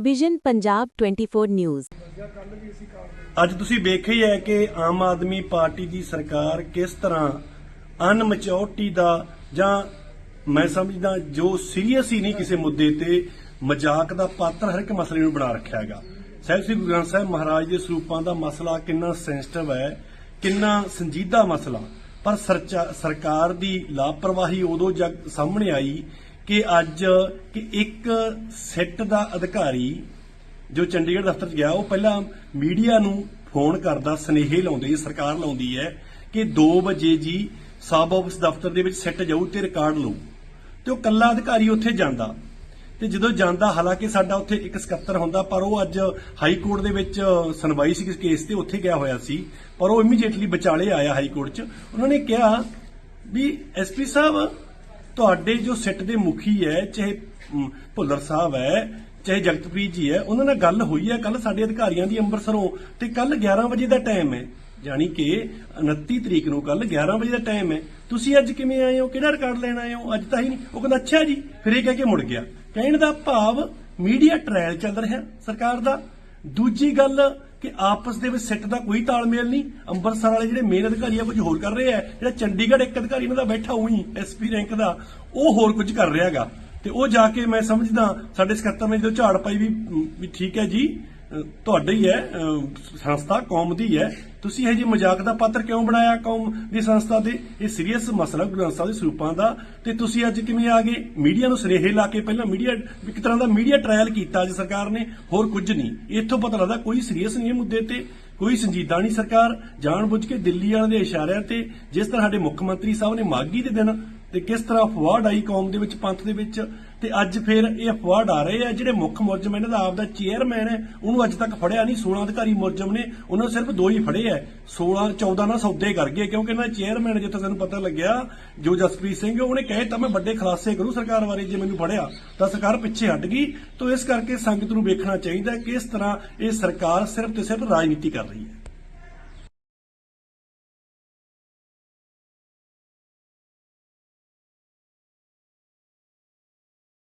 Vision Punjab 24 news ਅੱਜ ਤੁਸੀਂ ਵੇਖਿਆ ਹੀ ਹੈ ਕਿ ਆਮ ਆਦਮੀ ਪਾਰਟੀ ਦੀ ਸਰਕਾਰ ਕਿਸ ਤਰ੍ਹਾਂ ਅਨਮੈਚੋਰਟੀ ਦਾ ਜਾਂ ਮੈਂ ਸਮਝਦਾ ਜੋ ਸੀਰੀਅਸ ਹੀ ਨਹੀਂ ਕਿਸੇ ਮੁੱਦੇ ਤੇ ਮਜ਼ਾਕ ਦਾ ਪਾਤਰ ਹਰ ਇੱਕ ਮਸਲੇ ਨੂੰ ਬਣਾ ਰੱਖਿਆ ਹੈਗਾ। ਸਾਹਿਬ ਸ੍ਰੀ ਗੁਰੂ ਗ੍ਰੰਥ ਸਾਹਿਬ ਮਹਾਰਾਜ ਦੇ ਸਰੂਪਾਂ ਦਾ ਮਸਲਾ ਕਿੰਨਾ ਸੈਂਸਿਟਿਵ ਹੈ, ਕਿੰਨਾ ਸੰਜੀਦਾ ਮਸਲਾ। ਪਰ ਸਰਕਾਰ ਦੀ ਲਾਪਰਵਾਹੀ ਉਦੋਂ ਜਗ ਸਾਹਮਣੇ ਆਈ ਕਿ ਅੱਜ ਕਿ ਇੱਕ ਸੈੱਟ ਦਾ ਅਧਿਕਾਰੀ ਜੋ ਚੰਡੀਗੜ੍ਹ ਦਫ਼ਤਰ 'ਚ ਗਿਆ, ਉਹ ਪਹਿਲਾਂ ਮੀਡੀਆ ਨੂੰ ਫੋਨ ਕਰਦਾ, ਸਨੇਹੇ ਲਾਉਂਦੇ ਹੈ ਸਰਕਾਰ ਲਾਉਂਦੀ ਹੈ ਕਿ 2 ਵਜੇ ਜੀ ਸਬ ਆਫਿਸ ਦਫ਼ਤਰ ਦੇ ਵਿੱਚ ਸਿੱਟ ਜਾਊ ਤੇ ਰਿਕਾਰਡ ਲਊ। ਤੇ ਉਹ ਕੱਲਾ ਅਧਿਕਾਰੀ ਉੱਥੇ ਜਾਂਦਾ। ਤੇ ਜਦੋਂ ਜਾਂਦਾ, ਹਾਲਾਂਕਿ ਸਾਡਾ ਉੱਥੇ ਇੱਕ ਸਕੱਤਰ ਹੁੰਦਾ, ਪਰ ਉਹ ਅੱਜ ਹਾਈ ਕੋਰਟ ਦੇ ਵਿੱਚ ਸੁਣਵਾਈ ਸੀ ਕਿਸ ਕੇਸ ਤੇ, ਉੱਥੇ ਗਿਆ ਹੋਇਆ ਸੀ। ਪਰ ਉਹ ਇਮੀਡੀਏਟਲੀ ਵਿਚਾਲੇ ਆਇਆ ਹਾਈ ਕੋਰਟ 'ਚ। ਉਹਨਾਂ ਨੇ ਕਿਹਾ ਵੀ ਐਸਪੀ ਸਾਹਿਬ ਤੁਹਾਡੇ ਜੋ ਸਿੱਟ ਦੇ ਮੁਖੀ ਹੈ, ਚਾਹੇ ਭੁੱਲਰ ਸਾਹਿਬ ਹੈ, ਚਾਹੇ ਜਗਤਪ੍ਰੀਤ ਜੀ ਹੈ, ਉਹਨਾਂ ਨਾਲ ਗੱਲ ਹੋਈ ਹੈ ਕੱਲ ਸਾਡੇ ਅਧਿਕਾਰੀਆਂ ਦੀ ਅੰਮ੍ਰਿਤਸਰੋਂ ਤੇ ਕੱਲ 11 ਵਜੇ ਦਾ ਟਾਈਮ ਹੈ। ਯਾਨੀ ਕਿ 29 ਤਰੀਕ ਨੂੰ ਕੱਲ 11 ਵਜੇ ਦਾ ਟਾਈਮ ਹੈ। ਤੁਸੀਂ ਅੱਜ ਕਿਵੇਂ ਆਏ ਹੋ? ਕਿਹੜਾ ਰਿਕਾਰਡ ਲੈਣ ਆਏ ਹੋ? ਅੱਜ ਤਾਂ ਹੀ ਨਹੀਂ। ਉਹ ਕਹਿੰਦਾ, ਅੱਛਾ ਜੀ। ਫਿਰ ਇਹ ਕਹਿ ਕੇ ਮੁੜ ਗਿਆ। ਕਹਿਣ ਦਾ ਭਾਵ ਮੀਡੀਆ ਟ੍ਰਾਇਲ ਚੱਲ ਰਿਹਾ ਸਰਕਾਰ ਦਾ। ਦੂਜੀ ਗੱਲ ਕਿ ਆਪਸ ਦੇ ਵਿੱਚ ਸਿੱਟ ਦਾ ਕੋਈ ਤਾਲਮੇਲ ਨਹੀਂ। ਅੰਮ੍ਰਿਤਸਰ ਵਾਲੇ ਜਿਹੜੇ ਮੇਨ ਅਧਿਕਾਰੀ ਆ, ਕੁਝ ਹੋਰ ਕਰ ਰਹੇ ਆ। ਜਿਹੜਾ ਚੰਡੀਗੜ੍ਹ ਇੱਕ ਅਧਿਕਾਰੀ ਇਹਨਾਂ ਦਾ ਬੈਠਾ, ਉਹੀ ਐਸਪੀ ਰੈਂਕ ਦਾ, ਉਹ ਹੋਰ ਕੁਝ ਕਰ ਰਿਹਾ ਹੈਗਾ। ਤੇ ਉਹ ਜਾ ਕੇ ਮੈਂ ਸਮਝਦਾ, ਸਾਡੇ ਸਕੱਤਰ ਨੇ ਜਦੋਂ ਝਾੜ ਪਾਈ ਵੀ ਠੀਕ ਹੈ ਜੀ ਤੁਹਾਡੀ ਹੈ ਸੰਸਥਾ ਕੌਮ ਦੀ ਹੈ। ਤੁਸੀਂ ਇਹ ਜੀ ਮਜ਼ਾਕ ਦਾ ਪਾਤਰ ਕਿਉਂ ਬਣਾਇਆ ਕੌਮ ਦੀ ਸੰਸਥਾ ਦੇ? ਇਹ ਸੀਰੀਅਸ ਮਸਲਾ ਗੁਰੂ ਸਾਹਿਬ ਦੇ ਸਰੂਪਾਂ ਦਾ। ਤੇ ਤੁਸੀਂ ਅੱਜ ਕਿਵੇਂ ਆ ਗਏ? ਮੀਡੀਆ ਨੂੰ ਸੁਨੇਹੇ ਲਾ ਕੇ ਪਹਿਲਾਂ ਮੀਡੀਆ ਇੱਕ ਤਰ੍ਹਾਂ ਦਾ ਮੀਡੀਆ ਟ੍ਰਾਇਲ ਕੀਤਾ ਅੱਜ ਸਰਕਾਰ ਨੇ, ਹੋਰ ਕੁਝ ਨਹੀਂ। ਇੱਥੋਂ ਪਤਾ ਲੱਗਦਾ ਕੋਈ ਸੀਰੀਅਸ ਨਹੀਂ ਇਹ ਮੁੱਦੇ ਤੇ, ਕੋਈ ਸੰਜੀਦਾ ਨਹੀਂ ਸਰਕਾਰ। ਜਾਣਬੁੱਝ ਕੇ ਦਿੱਲੀ ਵਾਲਿਆਂ ਦੇ ਇਸ਼ਾਰਿਆਂ ਤੇ, ਜਿਸ ਤਰ੍ਹਾਂ ਸਾਡੇ ਮੁੱਖ ਮੰਤਰੀ ਸਾਹਿਬ ਨੇ ਮਾਗੀ ਦੇ ਦਿਨ ਤੇ ਕਿਸ ਤਰ੍ਹਾਂ ਅਫਵਾਰਡ ਆਈ ਕੌਮ ਦੇ ਵਿੱਚ, ਪੰਥ ਦੇ ਵਿੱਚ? ਤੇ ਅੱਜ ਫਿਰ ਇਹ ਅਫਵਾਰਡ ਆ ਰਹੇ ਆ, ਜਿਹੜੇ ਮੁੱਖ ਮੁਲਜ਼ਮ ਇਹਨਾਂ ਦਾ ਆਪਦਾ ਚੇਅਰਮੈਨ ਹੈ, ਉਹਨੂੰ ਅੱਜ ਤੱਕ ਫੜਿਆ ਨਹੀਂ। 16 ਅਧਿਕਾਰੀ ਮੁਲਜ਼ਮ ਨੇ, ਉਹਨਾਂ ਨੇ ਸਿਰਫ ਦੋ ਹੀ ਫੜੇ ਆ। 16 14 ਨਾਲ ਸੌਦੇ ਕਰ ਗਏ, ਕਿਉਂਕਿ ਇਹਨਾਂ ਦਾ ਚੇਅਰਮੈਨ ਜਿੱਥੇ ਸਾਨੂੰ ਪਤਾ ਲੱਗਿਆ, ਜੋ ਜਸਪ੍ਰੀਤ ਸਿੰਘ ਉਹਨੇ ਕਹੇ ਤਾਂ ਮੈਂ ਵੱਡੇ ਖੁਲਾਸੇ ਕਰੂ ਸਰਕਾਰ ਬਾਰੇ ਜੇ ਮੈਨੂੰ ਫੜਿਆ। ਤਾਂ ਸਰਕਾਰ ਪਿੱਛੇ ਹਟ ਗਈ। ਤਾਂ ਇਸ ਕਰਕੇ ਸੰਗਤ ਨੂੰ ਵੇਖਣਾ ਚਾਹੀਦਾ ਕਿ ਇਸ ਤਰ੍ਹਾਂ ਇਹ ਸਰਕਾਰ ਸਿਰਫ ਤੇ ਸਿਰਫ ਰਾਜਨੀਤੀ ਕਰ ਰਹੀ ਹੈ।